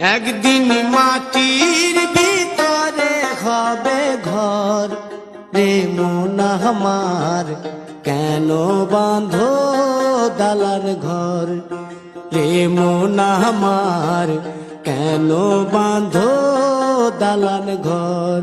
একদিন মাটির ভিতরে হবে ঘর। রে মন আমার, কেন বাঁধো দালার ঘর? রে মন আমার, কেন বাঁধো দালান ঘর?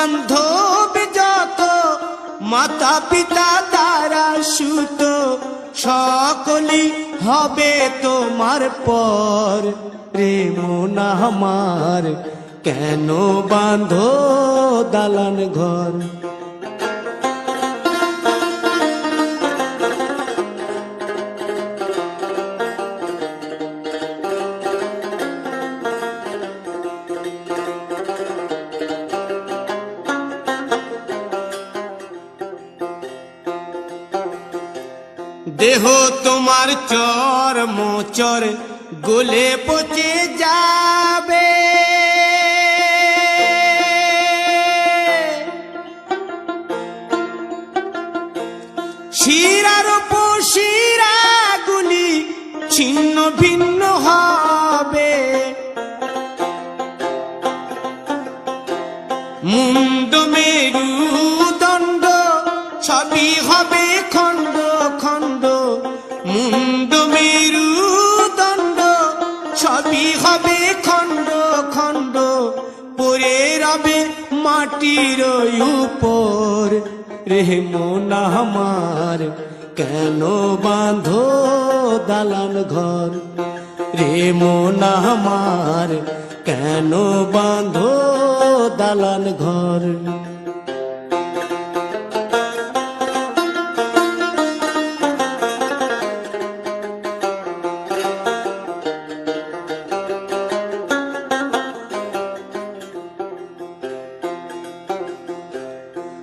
বান্ধব যত মাতা পিতা তারা সুত সকলি হবে তোমার পর। প্রেম না আমার, কেন বাঁধো দালান ঘর? দেহ তোমার চর মোচর গলে পচে যাবে। শিরার শিরা গুলি ছিন্ন ভিন্ন হবে। মুন্ড মেরু দণ্ড সবই হবে খণ্ড। পরে রবে মাটির উপর। রেহ মন আমার, কেন বাঁধো দালান ঘর? রে মন আমার, কেন বাঁধো দালান ঘর?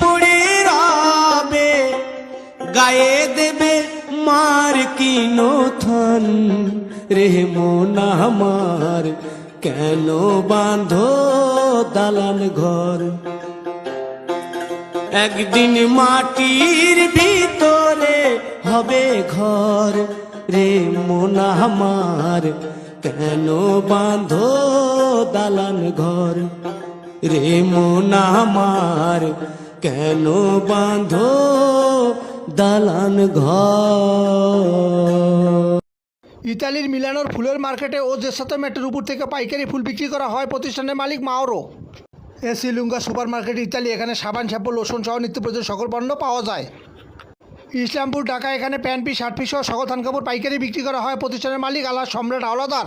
পড়ে রবে, গায়ে দেবে মার কিনো থন। রে মন আমার, কেন বাঁধো দালান ঘর? একদিন মাটির ভিতরে হবে ঘর। রে মন আমার, কেন বাঁধো দালান ঘর? রে মন আমার, কেন বাঁধো দালান ইতালির মিলানোর ফুলের মার্কেটে ও যে সাথে মেটের উপর থেকে পাইকারি ফুল বিক্রি করা হয় প্রতিষ্ঠানের মালিক Mauro. Esselunga super market Italy, এখানে সাবান, শ্যাম্পু, লোশন সহ নিত্য প্রয়োজন সকল পণ্য পাওয়া যায়। ইসলামপুর, ঢাকা, এখানে প্যান্ট পিস শার্ট পিস সহ সকল থান কাপড় পাইকারি বিক্রি করা হয় প্রতিষ্ঠানের মালিক আল্লাহ সম্রাট আওলাদার।